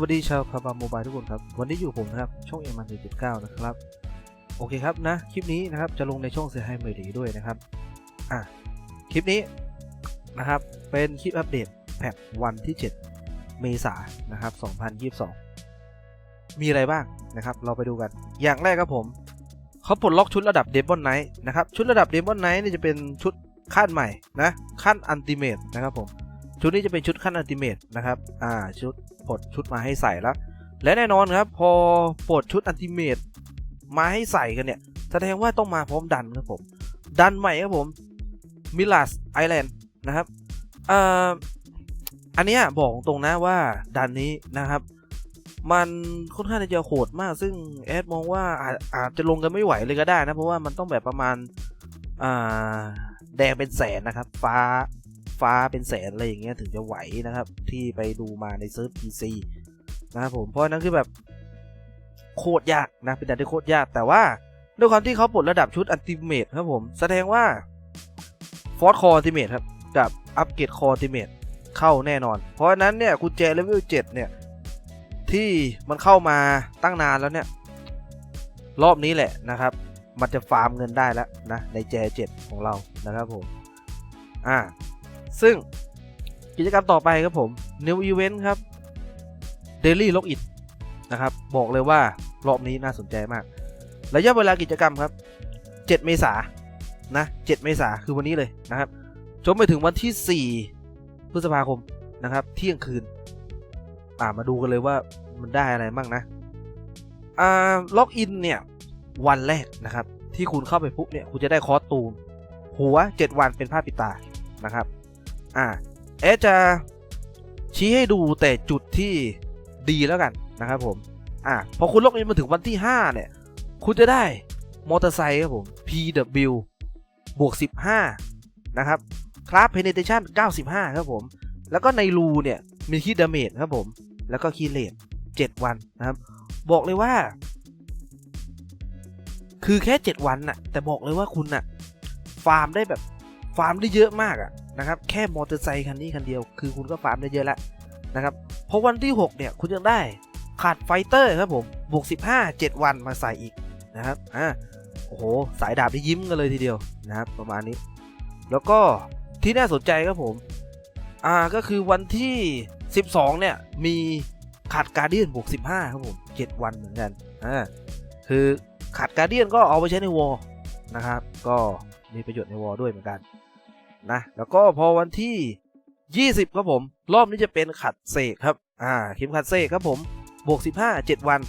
วัสดีชาวคาบาโมบายทุกคนครับ วันนี้อยู่ผมนะครับ ช่องเอ็มอันเจ็ดเก้านะครับ โอเคครับนะ คลิปนี้นะครับจะลงในช่องเสียให้เมดีด้วยนะครับ อะ คลิปนี้นะครับ เป็นคลิปอัปเดตแพทวันที่ 7 เมษายนนะครับ 2022 มีอะไรบ้างนะครับ เราไปดูกัน อย่างแรกครับผม เขาปลดล็อกชุดระดับเดบอนไนท์นะครับ ชุดระดับเดบอนไนท์นี่จะเป็นชุดขั้นใหม่นะขั้นอันติเมตนะครับผมชุดนี้จะเป็นชุดขั้นอันติเมตนะครับ อ่า ชุด ปลดชุดมาให้ใส่แล้ว และแน่นอนครับ พอปลดชุดอันติเมตมาให้ใส่กันเนี่ย แสดงว่าต้องมาพร้อมดันครับผม ดันใหม่ครับผมมิลาสไอแลนด์นะครับเอ่ออันเนี้ยบอกตรงนะว่าดันนี้นะครับ มันค่อนข้างจะโหดมาก ซึ่งแอดมองว่าอาจอาจจะลงกันไม่ไหวเลยก็ได้นะ เพราะว่ามันต้องแบบประมาณอ่าแดงเป็นแสนนะครับ ฟ้า ฟ้าเป็นแสนอะไรอย่างเงี้ยถึงจะไหวนะครับ ที่ไปดูมาในเซิร์ฟ PC นะครับผมเพราะนั้นคือแบบโคตรยากนะเป็นดันที่โคตรยากแต่ว่าด้วยความที่เขาปลดระดับชุดอันติเมตครับผมแสดงว่าฟอร์ c คอร์อันติเมตครับกับอัปเกรดคอร์อันติเมตเข้าแน่นอน เพราะฉะนั้นเนี่ยกุญแจเลเวล7เนี่ยที่มันเข้ามาตั้งนานแล้วเนี่ย รอบนี้แหละนะครับ มันจะฟาร์มเงินได้แล้วนะในแจ7ของเรานะครับผมอ่า ซึ่งกิจกรรมต่อไปครับผม New Event ครับ Daily Login นะครับ บอกเลยว่ารอบนี้น่าสนใจมาก ระยะเวลากิจกรรมครับ 7 เมษายนนะ 7 เมษายนคือวันนี้เลยนะครับ จนไปถึงวันที่ 4 พฤษภาคมนะครับ เที่ยงคืน อ่ามาดูกันเลยว่ามันได้อะไรบ้างนะ อ่า ล็อกอินเนี่ย วันแรกนะครับ ที่คุณเข้าไปปุ๊บเนี่ย คุณจะได้คอสตูม หัว 7 วันเป็นผ้าปิดตานะครับ อ่าแอจะชี้ให้ดูแต่จุดที่ดีแล้วกันนะครับผม อ่าพอคุณล็อกอินมาถึงวันที่ 5 เนี่ย คุณจะได้มอเตอร์ไซค์ครับผม PW บวก 15 นะครับ คลาส penetration 95 ครับผม แล้วก็ในรูเนี่ย มีคีดาเมจครับผม แล้วก็คีเลต7 วันนะครับ บอกเลยว่า คือแค่ 7 วันน่ะ แต่บอกเลยว่าคุณน่ะ ฟาร์มได้แบบ ฟาร์มได้เยอะมากอะ นะครับแค่มอเตอร์ไซค์คันนี้คันเดียวคือคุณก็ฟาร์มได้เยอะแล้วนะครับเพราะวันที่ 6 เนี่ยคุณยังได้ขาดไฟเตอร์ครับผมบวก 15 7 วันมาใส่อีกนะครับอ่าโอ้โหสายดาบที่ยิ้มกันเลยทีเดียวนะครับประมาณนี้ แล้วก็ที่น่าสนใจครับผมอ่าก็คือวันที่ 12 เนี่ยมีขาดการเดียนบวก 15 ครับผม 7 วันเหมือนกันอ่าคือขาดการเดียนก็เอาไปใช้ในวอลนะครับ ก็มีประโยชน์ในวอลด้วยเหมือนกัน นะ แล้วก็พอวันที่ 20 ครับผม รอบนี้จะเป็นขัดเสกครับ อ่าเข็มขัดเสกครับผม บวก 15 7 วัน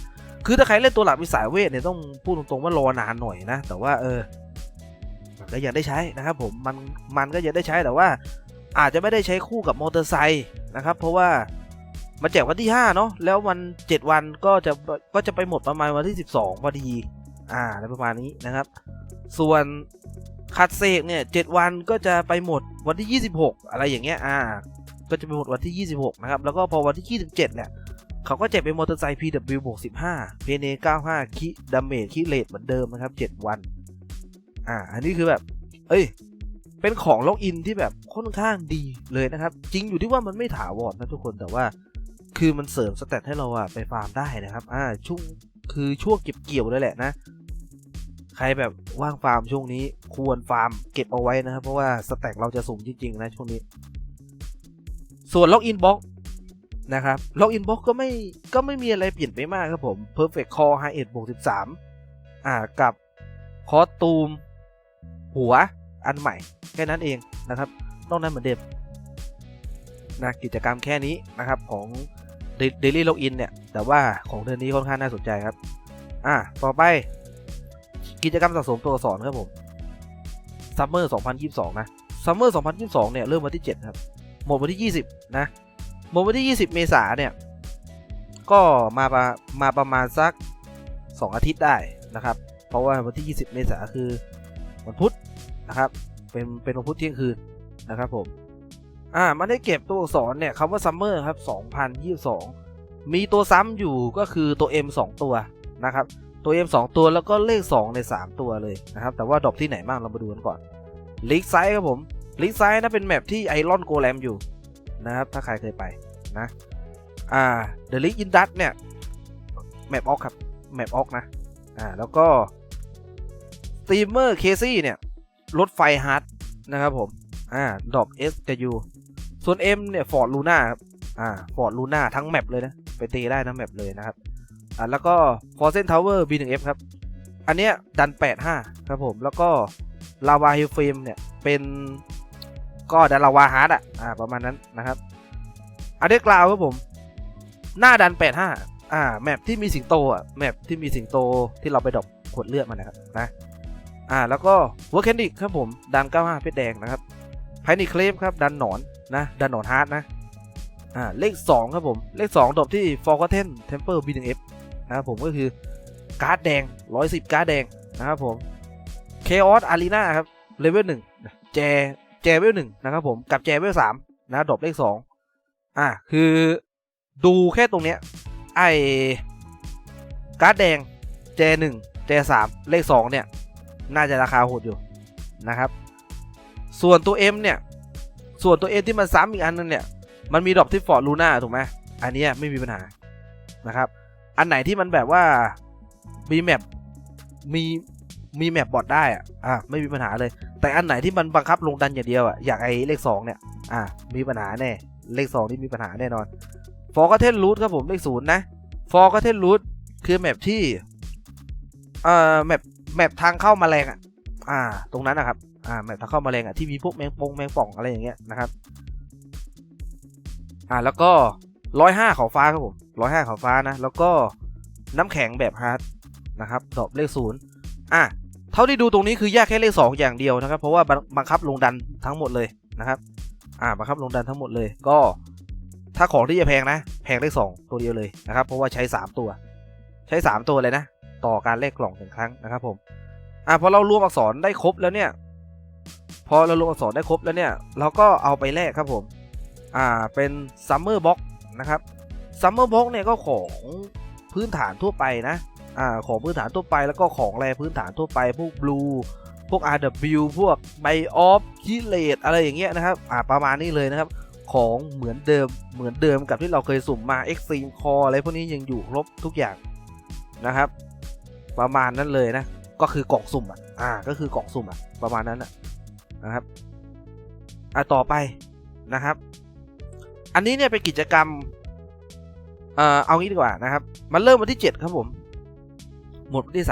คือถ้าใครเล่นตัวหลักเป็นสายเวทเนี่ยต้องพูดตรงๆว่ารอนานหน่อยนะ แต่ว่าเออมันก็ยังได้ใช้นะครับผม มันมันก็ยังได้ใช้แต่ว่า อาจจะไม่ได้ใช้คู่กับมอเตอร์ไซค์นะครับ เพราะว่ามันแจกวันที่ 5 เนาะแล้ววัน 7 วันก็จะก็จะไปหมดประมาณวันที่ 12พอดี อ่าอะไรประมาณนี้นะครับ ส่วน คัดเสกเนี่ยเจ็ดวันก็จะไปหมดวันที่ 26 อะไรอย่างเงี้ยอ่าก็จะไปหมดวันที่ 26 นะครับ แล้วก็พอวันที่ 27เนี่ยเขาก็จกเป็นมอเตอร์ไซค์ PW บวก15 PN 95 คิดาเมจคิเลตเหมือนเดิมนะครับ 7 วัน อ่า อันนี้คือแบบ เอ้ย เป็นของล็อกอินที่แบบค่อนข้างดีเลยนะครับ จริงอยู่ที่ว่ามันไม่ถาวรนะทุกคน แต่ว่า คือมันเสริมสเตตให้เราอะไปฟาร์มได้นะครับ อ่าช่วงคือช่วงเก็บเกี่ยวเลยแหละนะ ใครแบบว่างฟาร์มช่วงนี้ควรฟาร์มเก็บเอาไว้นะครับ เพราะว่าสแต็กเราจะสูงจริง ๆ นะช่วงนี้ ส่วนล็อกอินบ็อกนะครับล็อกอินบ็อกก็ไม่ก็ไม่มีอะไรเปลี่ยนไปมากครับผม Perfect Core High 1บวก13อ่ากับคอสตูม หัวอันใหม่ แค่นั้นเองนะครับนอกนั้นเหมือนเดิมนะกิจกรรมแค่นี้นะครับของ Daily Login เนี่ย แต่ว่าของเดือนนี้ค่อนข้างน่าสนใจครับ อ่าต่อไป กิจกรรมสะสมตัวอักษรครับผมซัมเมอร์2022 นะซัมเมอร์2022 เนี่ย เริ่มวันที่ 7 ครับ หมดวันที่ 20 นะ หมดวันที่ 20 เมษาเนี่ย ก็มาประมาประมาณสัก 2 อาทิตย์ได้นะครับ เพราะว่าวันที่ 20 เมษาคือวันพุธนะครับ เป็นเป็นวันพุธเที่ยงคืนนะครับผม อ่า มันได้เก็บตัวอักษรเนี่ยคำว่าซัมเมอร์ครับ 2022 มีตัวซ้ำอยู่ก็คือตัว M 2 ตัวนะครับ ตัว M 2 ตัวแล้วก็เลข 2 ใน 3 ตัวเลยนะครับ แต่ว่าดรอปที่ไหนบ้างเรามาดูกันก่อนลิกไซส์ครับผมลิกไซส์นะเป็นแมปที่ไอรอนโกแลมอยู่นะครับ ถ้าใครเคยไปนะอ่า The League in Dust เนี่ยแมปออกครับแมปออกนะอ่าแล้วก็ Steamer Casey เนี่ยรถไฟฮาร์ดนะครับผมอ่าดรอป S กับ U ส่วน M เนี่ย Ford Luna ครับอ่า Ford Luna ทั้งแมปเลยนะ ไปตีได้ทั้งแมปเลยนะครับ อ่าแล้วก็ Forsen Tower B1F ครับ อันเนี้ยดัน 85 ครับผม แล้วก็ Lava Hill Frame เนี่ยเป็นก็ดันลาวาฮาร์ดอะอ่าประมาณนั้นนะครับอันเดอร์กราวครับผม หน้าดัน 85 อ่าแมปที่มีสิงโตอะแมปที่มีสิงโตที่เราไปดอปขวดเลือดมานะครับนะอ่าแล้วก็วัวแคนดิกครับผม ดัน 95 เพชรแดงนะครับไพนิเคลฟครับ ดันหนอนนะ ดันหนอนฮาร์ดนะอ่าเลข 2 ครับผม เลข 2ดรอปที่ Forgotten Temple B1F น นะครับผมก็คือการ์ดแดง 110 การ์ดแดงนะครับผม Chaos Arena ครับเลเวล1แจแจเวลหนึ่งนะครับผมกับแจเวลสามนะดรอปเลขสองอะคือดูแค่ตรงเนี้ยไอการ์ดแดงแจหนึ่งแจสามเลขสองเนี่ย น่าจะราคาโหดอยู่นะครับ ส่วนตัว M เนี่ย ส่วนตัว M ที่มันซ้ำอีกอันนึงเนี่ย มันมีดรอปที่ฟอร์ดลูน่าถูกไหมอันนี้ไม่มีปัญหานะครับ อันไหนที่มันแบบว่ามีแมปมีมีแมปบอทได้อะอะไม่มีปัญหาเลย แต่อันไหนที่มันบังคับลงดันอย่างเดียวอะอย่างไอเลขสองเนี่ยอ่ามีปัญหาแน่เลขสองที่มีปัญหาแน่นอนฟอร์กเทนรูทครับผมเลขศูนย์นะฟอร์กเทนรูทคือแมปที่เอ่อแมปแมปทางเข้ามาแรงอะอ่า ตรงนั้นนะครับอ่าแมปทางเข้ามาแรงอะที่มีพวกแมงปงแมงป่องอะไรอย่างเงี้ยนะครับ อ่าแล้วก็ร้อยห้าเขาฟ้าครับผม ร้อยห้าขาฟ้านะ แล้วก็น้ำแข็งแบบฮาร์ดนะครับดรอปเลขศูนย์อะเท่าที่ดูตรงนี้คือแยกแค่เลขสองอย่างเดียวนะครับ เพราะว่าบังคับลงดันทั้งหมดเลยนะครับอ่าบังคับลงดันทั้งหมดเลยก็ถ้าของที่จะแพงนะ แพงเลขสองตัวเดียวเลยนะครับ เพราะว่าใช้สามตัว ใช้สามตัวเลยนะ ต่อการแลกกล่องหนึ่งครั้งนะครับผมอ่าพอเรารวมอักษรได้ครบแล้วเนี่ย พอเรารวมอักษรได้ครบแล้วเนี่ย เราก็เอาไปแลกครับผม อ่าเป็นซัมเมอร์บ็อกนะครับ ซัมเมอร์บ็อกเนี่ยก็ของพื้นฐานทั่วไปนะอ่าของพื้นฐานทั่วไปแล้วก็ของแรพื้นฐานทั่วไปพวกบลูพวก RW พวกไบออฟคิเลตอะไรอย่างเงี้ยนะครับอ่าประมาณนี้เลยนะครับของเหมือนเดิมเหมือนเดิมกับที่เราเคยสุ่มมา Extreme Core อะไรพวกนี้ยังอยู่ครบทุกอย่างนะครับ ประมาณนั้นเลยนะ ก็คือกล่องสุ่มอะอ่าก็คือกล่องสุ่มอะประมาณนั้นอะนะครับอ่าต่อไปนะครับ อันนี้เนี่ยเป็นกิจกรรม เอ่อเอางี้ดีกว่านะครับ มันเริ่มวันที่ 7 ครับผม หมดวันที่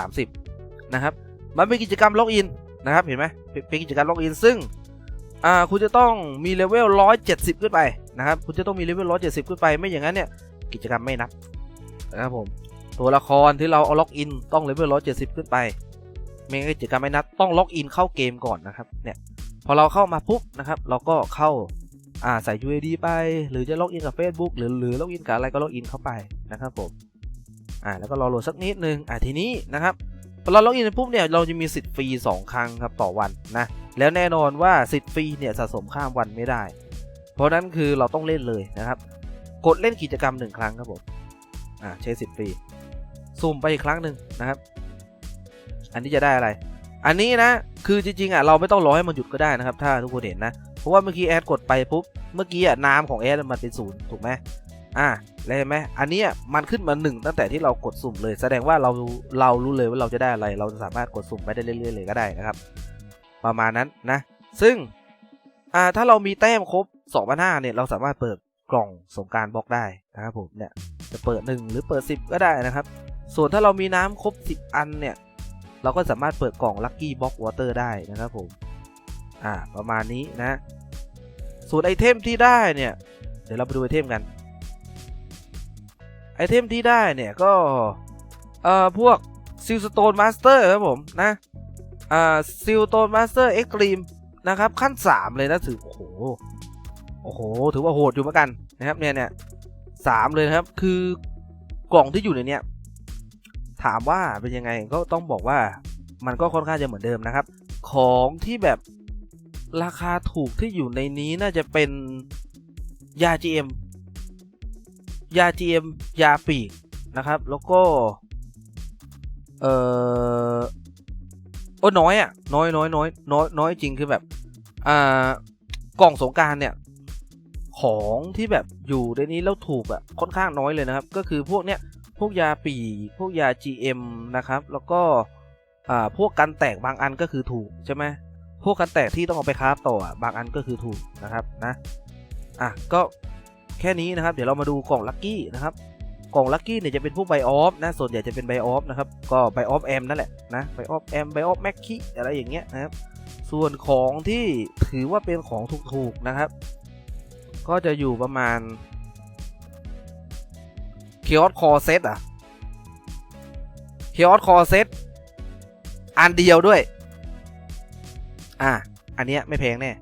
30 นะครับ มันเป็นกิจกรรมล็อกอินนะครับ เห็นไหมเป็นกิจกรรมล็อกอินซึ่งอ่าคุณจะต้องมีเลเวล 170 ขึ้นไปนะครับ คุณจะต้องมีเลเวล 170 ขึ้นไป ไม่อย่างนั้นเนี่ย กิจกรรมไม่นับนะครับผม ตัวละครที่เราเอาล็อกอินต้องเลเวล 170 ขึ้นไป ไม่งั้นกิจกรรมไม่นับ ต้องล็อกอินเข้าเกมก่อนนะครับ เนี่ย พอเราเข้ามาปุ๊บนะครับ เราก็เข้า อ่าใส่ UID ไป หรือจะล็อกอินกับ Facebook หรือหรือล็อกอินกับอะไรก็ล็อกอินเข้าไปนะครับผมอ่าแล้วก็รอโหลดสักนิดนึงอ่าทีนี้นะครับพอเราล็อกอินปุ๊บเนี่ยเราจะมีสิทธิ์ฟรี2 ครั้งครับต่อวันนะแล้วแน่นอนว่าสิทธิ์ฟรีเนี่ยสะสมข้ามวันไม่ได้ เพราะนั้นคือเราต้องเล่นเลยนะครับ กดเล่นกิจกรรม1ครั้งครับผมอ่าใช้สิทธิ์ฟรีซูมไปอีกครั้งหนึ่งนะครับ อันนี้จะได้อะไร อันนี้นะคือจริงๆอะเราไม่ต้องรอให้มันหยุดก็ได้นะครับ ถ้าทุกคนเห็นนะ ราะว่าเมื่อกี้แอดกดไปปุ๊บ เมื่อกี้อะน้ำของแอดมันเป็นศูนย์ถูกไหมอ่าแล้วเห็นไหมอันนี้มันขึ้นมาหนึ่งตั้งแต่ที่เรากดสุ่มเลย แสดงว่าเราเรารู้เลยว่าเราจะได้อะไร เราจะสามารถกดสุ่มไปได้เรื่อยๆเลยก็ได้นะครับ ประมาณนั้นนะ ซึ่งอ่าถ้าเรามีแต้มครบ2,500เนี่ยเราสามารถเปิดกล่องสงการบล็อกได้นะครับผมเนี่ยจะเปิด 1 หรือเปิด 10 ก็ได้นะครับ ส่วนถ้าเรามีน้ำครบ 10 อันเนี่ย เราก็สามารถเปิดกล่อง Lucky Box Water ได้นะครับผมอ่าประมาณนี้นะ ส่วนไอเทมที่ได้เนี่ย เดี๋ยวเราไปดูไอเทมกัน ไอเทมที่ได้เนี่ยก็ เอ่อ พวกซิลสโตนมาสเตอร์ครับผมนะ อ่าซิลสโตนมาสเตอร์เอ็กตรีมนะครับ ขั้น 3 เลยนะถือ โอ้โห โอ้โห ถือว่าโหดอยู่เหมือนกันนะครับเนี่ยเนี่ยสามเลยนะครับ คือกล่องที่อยู่ในเนี้ยถามว่าเป็นยังไงก็ต้องบอกว่ามันก็ค่อนข้างจะเหมือนเดิมนะครับ ของที่แบบ ราคาถูกที่อยู่ในนี้น่าจะเป็นยา GM ยา GM ยาปีกนะครับ แล้วก็ เออโอ้น้อยอะ น้อยน้อยน้อยน้อยน้อยจริงคือแบบ อ่ากล่องสงการเนี่ย ของที่แบบอยู่ในนี้แล้วถูกอะค่อนข้างน้อยเลยนะครับ ก็คือพวกเนี้ยพวกยาปีพวกยา GM นะครับ แล้วก็ อ่า พวกกันแตกบางอันก็คือถูกใช่ไหม พวกกันแตกที่ต้องเอาไปคราฟต่ออะบางอันก็คือถูกนะครับนะอะก็แค่นี้นะครับ เดี๋ยวเรามาดูกล่องลัคกี้นะครับกล่องลัคกี้เนี่ยจะเป็นพวกไบออฟนะส่วนใหญ่จะเป็นไบออฟนะครับก็ไบออฟแอมนั่นแหละนะไบออฟแอมไบออฟแม็กคีอะไรอย่างเงี้ยนะครับส่วนของที่ถือว่าเป็นของถูกๆนะครับ ก็จะอยู่ประมาณเคียร์คอเซตอะเคียร์คอเซตอันเดียวด้วย อะ อันเนี้ยไม่แพงแน่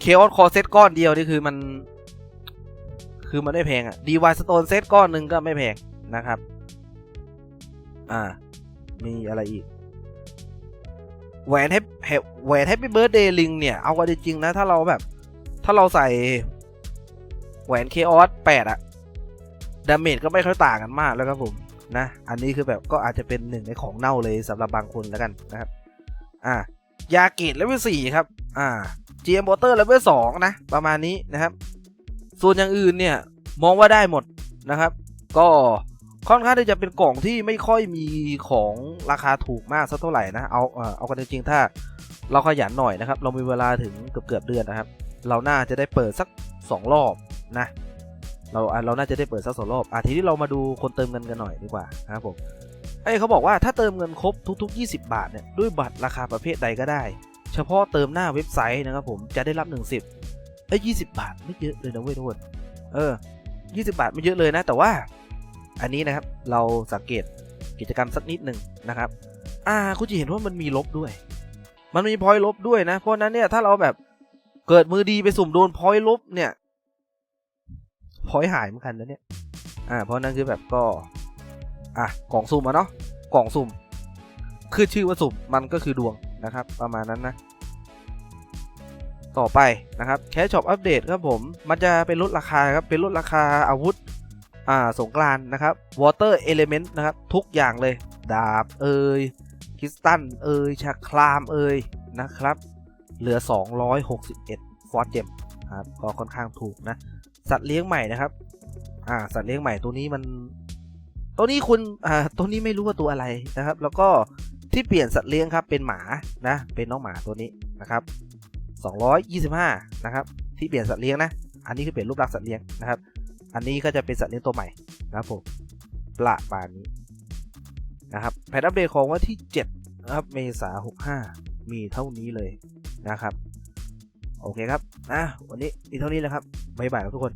เคียร์คอเซตก้อนเดียวนี่คือมัน คือมันไม่แพงอะดีวายสโตนเซตก้อนหนึ่งก็ไม่แพงนะครับ อ่า มีอะไรอีก แหวนให้แหวนให้พี่เบิร์ดเดย์ลิงเนี่ย เอากันจริงๆนะ ถ้าเราแบบ ถ้าเราใส่ แหวนเคออสแปดอะดาเมจก็ไม่ค่อยต่างกันมากแล้วครับผมนะ อันนี้คือแบบก็อาจจะเป็นหนึ่งในของเน่าเลยสำหรับบางคนแล้วกันนะครับ อ่า ยาเกตเลเวลสี่ครับ อ่า GM w a t e r เลเวลสองนะ ประมาณนี้นะครับ ส่วนอย่างอื่นเนี่ย มองว่าได้หมดนะครับ ก็ค่อนข้างที่จะเป็นกล่องที่ไม่ค่อยมีของราคาถูกมากสักเท่าไหร่นะ เอาเอ่อเอากันจริงๆถ้าเราขยันหน่อยนะครับ เรามีเวลาถึงเกือบเกือบเดือนนะครับ เราน่าจะได้เปิดสักสองรอบนะ เราเราน่าจะได้เปิดสักสองรอบอะทีนี้เรามาดูคนเติมเงินกันหน่อยดีกว่านะครับผม เอ้เขาบอกว่าถ้าเติมเงินครบทุก ๆ 20 บาทเนี่ยด้วยบัตรราคาประเภทใดก็ได้ เฉพาะเติมหน้าเว็บไซต์นะครับผมจะได้รับ1 0เอ้ย20บาทไม่เยอะเลยนะเว้ยทุกคนเออ 20 บาทไม่เยอะเลยนะแต่ว่า อันนี้นะครับเราสังเกตกิจกรรมสักนิดหนึ่งนะครับ อ่าคุณจะเห็นว่ามันมีลบด้วย มันมีพอยลบด้วยนะ เพราะนั้นเนี่ยถ้าเราแบบเกิดมือดีไปสุ่มโดนพอยลบเนี่ยพอยหายเหมือนกันนะเนี่ย อ่า เพราะฉะนั้นคือแบบก็ อะกล่องสุ่มอะเนาะกล่องสุ่มคือชื่อว่าสุ่มมันก็คือดวงนะครับ ประมาณนั้นนะ ต่อไปนะครับแคชช็อปอัปเดตครับผม มันจะเป็นลดราคาครับเป็นลดราคาอาวุธอ่าสงกรานนะครับ Water Element นต์นะครับ ทุกอย่างเลย ดาบเอ่ยคริสตัลเอ่ยชักคลามเอ่ยนะครับ เหลือ 261 ฟอร์เจมครับก็ค่อนข้างถูกนะ สัตว์เลี้ยงใหม่นะครับ อ่า สัตว์เลี้ยงใหม่ตัวนี้มัน ตัวนี้คุณอ่าตัวนี้ไม่รู้ว่าตัวอะไรนะครับ แล้วก็ที่เปลี่ยนสัตว์เลี้ยงครับเป็นหมานะ เป็นน้องหมาตัวนี้นะครับ225 นะครับ ที่เปลี่ยนสัตว์เลี้ยงนะ อันนี้คือเปลี่ยนรูปลักษณ์สัตว์เลี้ยงนะครับ อันนี้ก็จะเป็นสัตว์เลี้ยงตัวใหม่นะครับผมประมาณนี้นะครับแผนอัปเดตของวันที่7นะครับเมษา65 มีเท่านี้เลยนะครับ โอเคครับอะวันนี้มีเท่านี้แหละครับบ๊ายบายครับทุกคน